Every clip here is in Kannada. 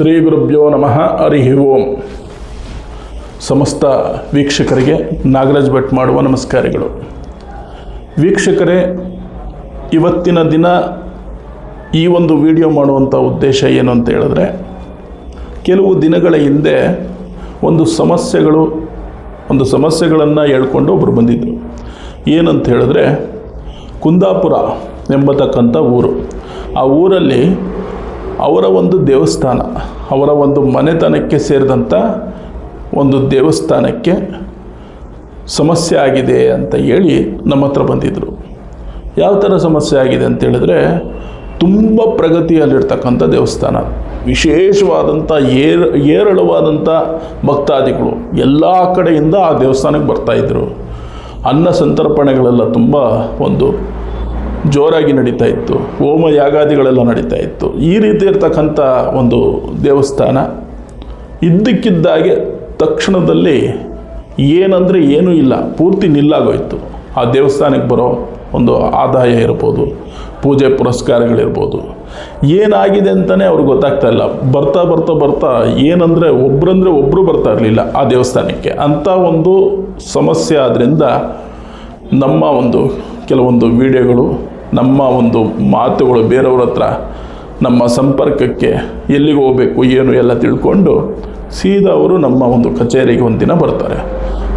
ಶ್ರೀ ಗುರುಭ್ಯೋ ನಮಃ ಹರಿ ಓಂ. ಸಮಸ್ತ ವೀಕ್ಷಕರಿಗೆ ನಾಗರಾಜ್ ಭಟ್ ಮಾಡುವ ನಮಸ್ಕಾರಗಳು. ವೀಕ್ಷಕರೇ, ಇವತ್ತಿನ ದಿನ ಈ ಒಂದು ವಿಡಿಯೋ ಮಾಡುವಂಥ ಉದ್ದೇಶ ಏನು ಅಂತ ಹೇಳಿದ್ರೆ, ಕೆಲವು ದಿನಗಳ ಹಿಂದೆ ಒಂದು ಸಮಸ್ಯೆಗಳು, ಒಂದು ಸಮಸ್ಯೆಗಳನ್ನು ಹೇಳ್ಕೊಂಡು ಒಬ್ಬರು ಬಂದಿದ್ದರು ಏನಂತ ಹೇಳಿದ್ರೆ, ಕುಂದಾಪುರ ಎಂಬತಕ್ಕಂಥ ಊರು. ಆ ಊರಲ್ಲಿ ಅವರ ಒಂದು ದೇವಸ್ಥಾನ, ಅವರ ಒಂದು ಮನೆತನಕ್ಕೆ ಸೇರಿದಂಥ ಒಂದು ದೇವಸ್ಥಾನಕ್ಕೆ ಸಮಸ್ಯೆ ಆಗಿದೆ ಅಂತ ಹೇಳಿ ನಮ್ಮ ಹತ್ರ ಬಂದಿದ್ದರು ಯಾವ ಥರ ಸಮಸ್ಯೆ ಆಗಿದೆ ಅಂತ ಹೇಳಿದ್ರೆ, ತುಂಬ ಪ್ರಗತಿಯಲ್ಲಿರ್ತಕ್ಕಂಥ ದೇವಸ್ಥಾನ ವಿಶೇಷವಾದಂಥ ಏರ್ ಏರಳವಾದಂಥ ಭಕ್ತಾದಿಗಳು ಎಲ್ಲ ಕಡೆಯಿಂದ ಆ ದೇವಸ್ಥಾನಕ್ಕೆ ಬರ್ತಾಯಿದ್ರು ಅನ್ನ ಸಂತರ್ಪಣೆಗಳೆಲ್ಲ ತುಂಬ ಒಂದು ಜೋರಾಗಿ ನಡೀತಾ ಇತ್ತು. ಹೋಮ ಯಾಗಾದಿಗಳೆಲ್ಲ ನಡೀತಾ ಇತ್ತು. ಈ ರೀತಿ ಇರ್ತಕ್ಕಂಥ ಒಂದು ದೇವಸ್ಥಾನ ಇದ್ದಕ್ಕಿದ್ದಾಗೆ ತಕ್ಷಣದಲ್ಲಿ ಏನಂದರೆ ಏನೂ ಇಲ್ಲ. ಪೂರ್ತಿ ನಿಲ್ಲಾಗೋಯಿತು. ಆ ದೇವಸ್ಥಾನಕ್ಕೆ ಬರೋ ಒಂದು ಆದಾಯ ಇರ್ಬೋದು, ಪೂಜೆ ಪುರಸ್ಕಾರಗಳಿರ್ಬೋದು. ಏನಾಗಿದೆ ಅಂತಲೇ ಅವ್ರಿಗೆ ಗೊತ್ತಾಗ್ತಾ ಇಲ್ಲ. ಬರ್ತಾ ಬರ್ತಾ ಬರ್ತಾ ಏನಂದರೆ ಒಬ್ಬರಂದರೆ ಒಬ್ಬರು ಬರ್ತಾ ಇರಲಿಲ್ಲ ಆ ದೇವಸ್ಥಾನಕ್ಕೆ. ಅಂಥ ಒಂದು ಸಮಸ್ಯೆ ಆದ್ದರಿಂದ ನಮ್ಮ ಒಂದು ಕೆಲವೊಂದು ವಿಡಿಯೋಗಳು ನಮ್ಮ ಒಂದು ಮಾತುಗಳು ಬೇರೆಯವ್ರ ಹತ್ರ ನಮ್ಮ ಸಂಪರ್ಕಕ್ಕೆ ಎಲ್ಲಿಗೆ ಹೋಗಬೇಕು, ಏನು ಎಲ್ಲ ತಿಳ್ಕೊಂಡು ಸೀದಾ ಅವರು ನಮ್ಮ ಒಂದು ಕಚೇರಿಗೆ ಒಂದಿನ ಬರ್ತಾರೆ.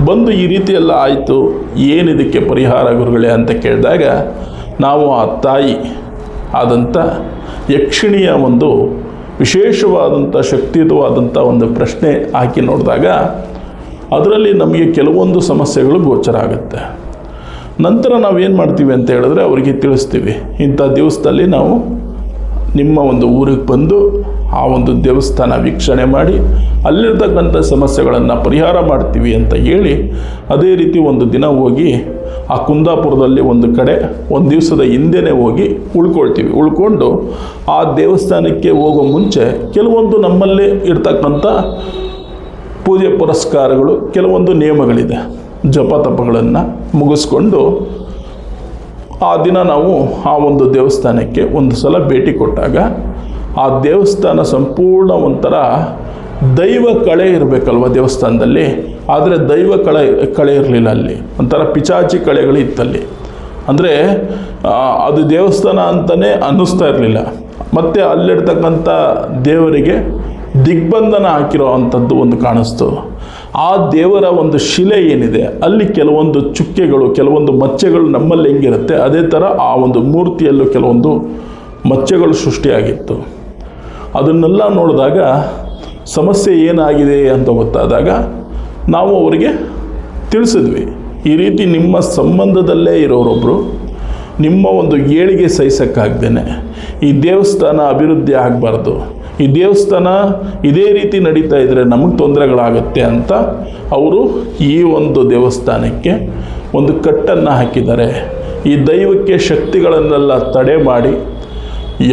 ಬಂದು ಈ ರೀತಿ ಎಲ್ಲ ಆಯಿತು, ಏನಿದಕ್ಕೆ ಪರಿಹಾರ ಗುರುಗಳೇ ಅಂತ ಕೇಳಿದಾಗ, ನಾವು ಆ ತಾಯಿ ಆದಂಥ ಯಕ್ಷಿಣಿಯ ಒಂದು ವಿಶೇಷವಾದಂಥ ಶಕ್ತಿಯುತವಾದಂಥ ಒಂದು ಪ್ರಶ್ನೆ ಹಾಕಿ ನೋಡಿದಾಗ, ಅದರಲ್ಲಿ ನಮಗೆ ಕೆಲವೊಂದು ಸಮಸ್ಯೆಗಳು ಗೋಚರ ಆಗುತ್ತೆ. ನಂತರ ನಾವೇನು ಮಾಡ್ತೀವಿ ಅಂತ ಹೇಳಿದ್ರೆ ಅವರಿಗೆ ತಿಳಿಸ್ತೀವಿ. ಇಂಥ ದಿವಸದಲ್ಲಿ ನಾವು ನಿಮ್ಮ ಒಂದು ಊರಿಗೆ ಬಂದು ಆ ಒಂದು ದೇವಸ್ಥಾನ ವೀಕ್ಷಣೆ ಮಾಡಿ ಅಲ್ಲಿರ್ತಕ್ಕಂಥ ಸಮಸ್ಯೆಗಳನ್ನು ಪರಿಹಾರ ಮಾಡ್ತೀವಿ ಅಂತ ಹೇಳಿ ಅದೇ ರೀತಿ ಒಂದು ದಿನ ಹೋಗಿ ಆ ಕುಂದಾಪುರದಲ್ಲಿ ಒಂದು ಕಡೆ ಒಂದು ದಿವಸದ ಹಿಂದೆನೇ ಹೋಗಿ ಉಳ್ಕೊಳ್ತೀವಿ. ಉಳ್ಕೊಂಡು ಆ ದೇವಸ್ಥಾನಕ್ಕೆ ಹೋಗೋ ಮುಂಚೆ ಕೆಲವೊಂದು ನಮ್ಮಲ್ಲಿ ಇರ್ತಕ್ಕಂಥ ಪೂಜೆ ಪುರಸ್ಕಾರಗಳು, ಕೆಲವೊಂದು ನಿಯಮಗಳಿದೆ. ಜಪ ತಪಗಳನ್ನು ಮುಗಿಸ್ಕೊಂಡು ಆ ದಿನ ನಾವು ಆ ಒಂದು ದೇವಸ್ಥಾನಕ್ಕೆ ಒಂದು ಸಲ ಭೇಟಿ ಕೊಟ್ಟಾಗ ಆ ದೇವಸ್ಥಾನ ಸಂಪೂರ್ಣ ಒಂಥರ ದೈವ ಕಳೆ ಇರಬೇಕಲ್ವ ದೇವಸ್ಥಾನದಲ್ಲಿ? ಆದರೆ ದೈವ ಕಳೆ ಕಳೆ ಇರಲಿಲ್ಲ ಅಲ್ಲಿ. ಒಂಥರ ಪಿಚಾಚಿ ಕಳೆಗಳು ಇತ್ತಲ್ಲಿ. ಅಂದರೆ ಅದು ದೇವಸ್ಥಾನ ಅಂತಲೇ ಅನ್ನಿಸ್ತಾ ಇರಲಿಲ್ಲ. ಮತ್ತು ಅಲ್ಲಿರ್ತಕ್ಕಂಥ ದೇವರಿಗೆ ದಿಗ್ಬಂಧನ ಹಾಕಿರೋ ಅಂಥದ್ದು ಒಂದು ಕಾಣಿಸ್ತು. ಆ ದೇವರ ಒಂದು ಶಿಲೆ ಏನಿದೆ, ಅಲ್ಲಿ ಕೆಲವೊಂದು ಚುಕ್ಕೆಗಳು, ಕೆಲವೊಂದು ಮಚ್ಚೆಗಳು ನಮ್ಮಲ್ಲಿ ಹೆಂಗಿರುತ್ತೆ, ಅದೇ ಥರ ಆ ಒಂದು ಮೂರ್ತಿಯಲ್ಲೂ ಕೆಲವೊಂದು ಮಚ್ಚೆಗಳು ಸೃಷ್ಟಿಯಾಗಿತ್ತು. ಅದನ್ನೆಲ್ಲ ನೋಡಿದಾಗ ಸಮಸ್ಯೆ ಏನಾಗಿದೆ ಅಂತ ಗೊತ್ತಾದಾಗ ನಾವು ಅವರಿಗೆ ತಿಳಿಸಿದ್ವಿ. ಈ ರೀತಿ ನಿಮ್ಮ ಸಂಬಂಧದಲ್ಲೇ ಇರೋರೊಬ್ಬರು ನಿಮ್ಮ ಒಂದು ಏಳಿಗೆ ಸಹಿಸೋಕ್ಕಾಗ್ದೇನೆ, ಈ ದೇವಸ್ಥಾನ ಅಭಿವೃದ್ಧಿ ಆಗಬಾರ್ದು ಈ ದೇವಸ್ಥಾನ ಇದೇ ರೀತಿ ನಡೀತಾ ಇದ್ದರೆ ನಮಗೆ ತೊಂದರೆಗಳಾಗುತ್ತೆ ಅಂತ ಅವರು ಈ ಒಂದು ದೇವಸ್ಥಾನಕ್ಕೆ ಒಂದು ಕಟ್ಟನ್ನು ಹಾಕಿದ್ದಾರೆ. ಈ ದೈವಕ್ಕೆ ಶಕ್ತಿಗಳನ್ನೆಲ್ಲ ತಡೆ ಮಾಡಿ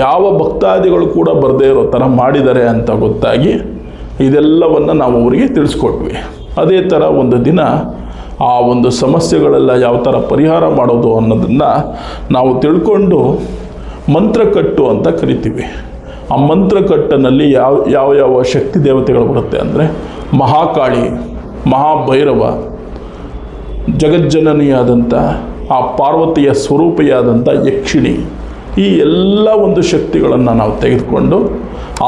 ಯಾವ ಭಕ್ತಾದಿಗಳು ಕೂಡ ಬರದೇ ಇರೋ ಥರ ಮಾಡಿದ್ದಾರೆ ಅಂತ ಗೊತ್ತಾಗಿ ಇದೆಲ್ಲವನ್ನು ನಾವು ಅವರಿಗೆ ತಿಳಿಸ್ಕೊಟ್ವಿ. ಅದೇ ಥರ ಒಂದು ದಿನ ಆ ಒಂದು ಸಮಸ್ಯೆಗಳೆಲ್ಲ ಯಾವ ಥರ ಪರಿಹಾರ ಮಾಡೋದು ಅನ್ನೋದನ್ನು ನಾವು ತಿಳ್ಕೊಂಡು ಮಂತ್ರಕಟ್ಟು ಅಂತ ಕರಿತೀವಿ. ಆ ಮಂತ್ರಕಟ್ಟನಲ್ಲಿ ಯಾವ ಯಾವ ಯಾವ ಶಕ್ತಿ ದೇವತೆಗಳು ಬರುತ್ತೆ ಅಂದರೆ ಮಹಾಕಾಳಿ, ಮಹಾಭೈರವ ಜಗಜ್ಜನನಿಯಾದಂಥ ಆ ಪಾರ್ವತಿಯ ಸ್ವರೂಪಿಯಾದಂಥ ಯಕ್ಷಿಣಿ, ಈ ಎಲ್ಲ ಒಂದು ಶಕ್ತಿಗಳನ್ನು ನಾವು ತೆಗೆದುಕೊಂಡು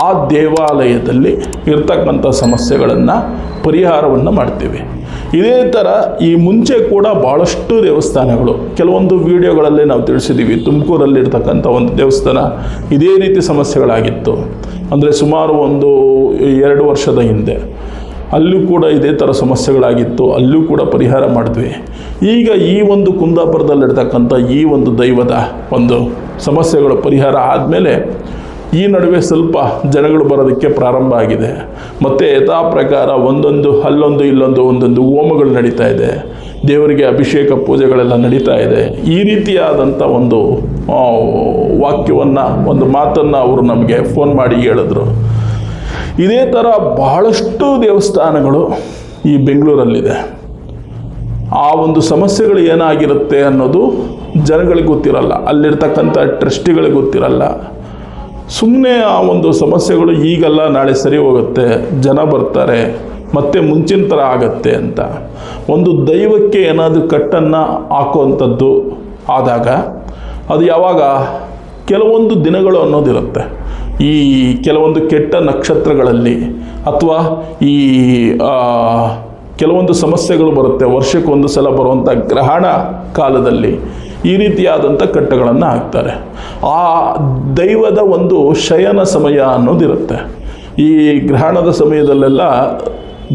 ಆ ದೇವಾಲಯದಲ್ಲಿ ಇರ್ತಕ್ಕಂಥ ಸಮಸ್ಯೆಗಳನ್ನು, ಪರಿಹಾರವನ್ನು ಮಾಡ್ತೀವಿ. ಇದೇ ಥರ ಈ ಮುಂಚೆ ಕೂಡ ಭಾಳಷ್ಟು ದೇವಸ್ಥಾನಗಳು. ಕೆಲವೊಂದು ವಿಡಿಯೋಗಳಲ್ಲಿ ನಾವು ತಿಳಿಸಿದ್ದೀವಿ ತುಮಕೂರಲ್ಲಿರ್ತಕ್ಕಂಥ ಒಂದು ದೇವಸ್ಥಾನ ಇದೇ ರೀತಿ ಸಮಸ್ಯೆಗಳಾಗಿತ್ತು. ಅಂದರೆ ಸುಮಾರು ಒಂದು ಎರಡು ವರ್ಷದ ಹಿಂದೆ. ಅಲ್ಲೂ ಕೂಡ ಇದೇ ಥರ ಸಮಸ್ಯೆಗಳಾಗಿತ್ತು. ಅಲ್ಲೂ ಕೂಡ ಪರಿಹಾರ ಮಾಡಿದ್ವಿ. ಈಗ ಈ ಒಂದು ಕುಂದಾಪುರದಲ್ಲಿರ್ತಕ್ಕಂಥ ಈ ಒಂದು ದೈವದ ಒಂದು ಸಮಸ್ಯೆಗಳ ಪರಿಹಾರ ಆದಮೇಲೆ ಈ ನಡುವೆ ಸ್ವಲ್ಪ ಜನಗಳು ಬರೋದಕ್ಕೆ ಪ್ರಾರಂಭ ಆಗಿದೆ. ಮತ್ತು ಯಥಾ ಪ್ರಕಾರ ಒಂದೊಂದು ಅಲ್ಲೊಂದು ಇಲ್ಲೊಂದು ಒಂದೊಂದು ಹೋಮಗಳು ನಡೀತಾ ಇದೆ. ದೇವರಿಗೆ ಅಭಿಷೇಕ ಪೂಜೆಗಳೆಲ್ಲ ನಡೀತಾ ಇದೆ. ಈ ರೀತಿಯಾದಂಥ ಒಂದು ವಾಕ್ಯವನ್ನು, ಒಂದು ಮಾತನ್ನು ಅವರು ನಮಗೆ ಫೋನ್ ಮಾಡಿ ಹೇಳಿದ್ರು. ಇದೇ ಥರ ಬಹಳಷ್ಟು ದೇವಸ್ಥಾನಗಳು ಈ ಬೆಂಗಳೂರಲ್ಲಿದೆ. ಆ ಒಂದು ಸಮಸ್ಯೆಗಳು ಏನಾಗಿರುತ್ತೆ ಅನ್ನೋದು ಜನಗಳಿಗೆ ಗೊತ್ತಿರಲ್ಲ. ಅಲ್ಲಿರ್ತಕ್ಕಂಥ ಟ್ರಸ್ಟಿಗಳಿಗೆ ಗೊತ್ತಿರಲ್ಲ. ಸುಮ್ಮನೆ ಆ ಒಂದು ಸಮಸ್ಯೆಗಳು ಈಗಲ್ಲ ನಾಳೆ ಸರಿ ಹೋಗುತ್ತೆ, ಜನ ಬರ್ತಾರೆ, ಮತ್ತೆ ಮುಂಚಿನ ಥರ ಆಗತ್ತೆ ಅಂತ. ಒಂದು ದೈವಕ್ಕೆ ಏನಾದರೂ ಕಟ್ಟನ್ನು ಹಾಕುವಂಥದ್ದು ಆದಾಗ ಅದು ಯಾವಾಗ? ಕೆಲವೊಂದು ದಿನಗಳು ಅನ್ನೋದಿರುತ್ತೆ. ಈ ಕೆಲವೊಂದು ಕೆಟ್ಟ ನಕ್ಷತ್ರಗಳಲ್ಲಿ ಅಥವಾ ಈ ಕೆಲವೊಂದು ಸಮಸ್ಯೆಗಳು ಬರುತ್ತೆ. ವರ್ಷಕ್ಕೊಂದು ಸಲ ಬರುವಂಥ ಗ್ರಹಣ ಕಾಲದಲ್ಲಿ ಈ ರೀತಿಯಾದಂಥ ಕಟ್ಟಗಳನ್ನು ಹಾಕ್ತಾರೆ. ಆ ದೈವದ ಒಂದು ಶಯನ ಸಮಯ ಅನ್ನೋದಿರುತ್ತೆ. ಈ ಗ್ರಹಣದ ಸಮಯದಲ್ಲೆಲ್ಲ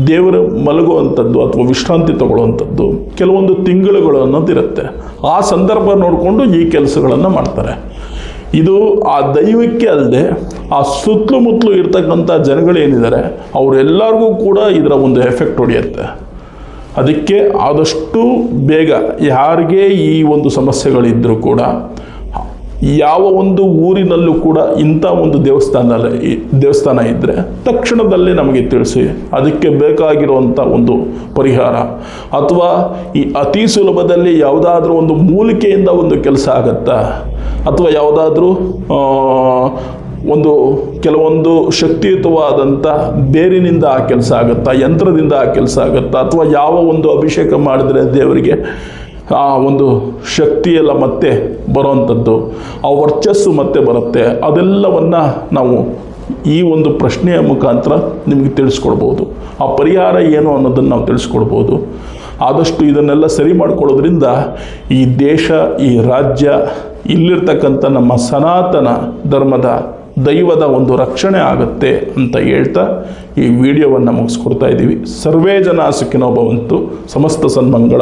ದೇವರು ಮಲಗುವಂಥದ್ದು ಅಥವಾ ವಿಶ್ರಾಂತಿ ತಗೊಳ್ಳುವಂಥದ್ದು ಕೆಲವೊಂದು ತಿಂಗಳುಗಳು ಅನ್ನೋದಿರುತ್ತೆ. ಆ ಸಂದರ್ಭ ನೋಡಿಕೊಂಡು ಈ ಕೆಲಸಗಳನ್ನು ಮಾಡ್ತಾರೆ. ಇದು ಆ ದೈವಕ್ಕೆ ಅಲ್ಲದೆ ಆ ಸುತ್ತಲೂ ಮುತ್ತಲು ಇರ್ತಕ್ಕಂಥ ಜನಗಳೇನಿದ್ದಾರೆ, ಅವರೆಲ್ಲರಿಗೂ ಕೂಡ ಇದರ ಒಂದು ಎಫೆಕ್ಟ್ ಹೊಡೆಯುತ್ತೆ. ಅದಕ್ಕೆ ಆದಷ್ಟು ಬೇಗ ಯಾರಿಗೆ ಈ ಒಂದು ಸಮಸ್ಯೆಗಳಿದ್ದರೂ ಕೂಡ ಯಾವ ಒಂದು ಊರಿನಲ್ಲೂ ಕೂಡ ಇಂಥ ಒಂದು ದೇವಸ್ಥಾನ ದೇವಸ್ಥಾನ ಇದ್ದರೆ ತಕ್ಷಣದಲ್ಲೇ ನಮಗೆ ತಿಳಿಸಿ, ಅದಕ್ಕೆ ಬೇಕಾಗಿರುವಂಥ ಒಂದು ಪರಿಹಾರ. ಅಥವಾ ಈ ಅತಿ ಸುಲಭದಲ್ಲಿ ಯಾವುದಾದ್ರೂ ಒಂದು ಮೂಲಿಕೆಯಿಂದ ಒಂದು ಕೆಲಸ ಆಗತ್ತಾ? ಅಥವಾ ಯಾವುದಾದ್ರೂ ಒಂದು ಕೆಲವೊಂದು ಶಕ್ತಿಯುತವಾದಂಥ ಬೇರಿನಿಂದ ಆ ಕೆಲಸ ಆಗುತ್ತಾ, ಯಂತ್ರದಿಂದ ಆ ಕೆಲಸ ಆಗುತ್ತಾ, ಅಥವಾ ಯಾವ ಒಂದು ಅಭಿಷೇಕ ಮಾಡಿದರೆ ದೇವರಿಗೆ ಆ ಒಂದು ಶಕ್ತಿಯೆಲ್ಲ ಮತ್ತೆ ಬರುವಂಥದ್ದು ಆ ವರ್ಚಸ್ಸು ಮತ್ತೆ ಬರುತ್ತೆ, ಅದೆಲ್ಲವನ್ನು ನಾವು ಈ ಒಂದು ಪ್ರಶ್ನೆಯ ಮುಖಾಂತರ ನಿಮಗೆ ತಿಳಿಸ್ಕೊಡ್ಬೋದು. ಆ ಪರಿಹಾರ ಏನು ಅನ್ನೋದನ್ನು ನಾವು ತಿಳಿಸ್ಕೊಡ್ಬೋದು. ಆದಷ್ಟು ಇದನ್ನೆಲ್ಲ ಸರಿ ಮಾಡ್ಕೊಳ್ಳೋದ್ರಿಂದ ಈ ದೇಶ, ಈ ರಾಜ್ಯ, ಇಲ್ಲಿರ್ತಕ್ಕಂಥ ನಮ್ಮ ಸನಾತನ ಧರ್ಮದ ದೈವದ ಒಂದು ರಕ್ಷಣೆ ಆಗುತ್ತೆ ಅಂತ ಹೇಳ್ತಾ ಈ ವಿಡಿಯೋವನ್ನು ಮುಗಿಸ್ಕೊಡ್ತಾ ಇದ್ದೀವಿ. ಸರ್ವೇ ಜನ ಸುಖಿನೋ ಸಮಸ್ತ ಸನ್ಮಂಗಳ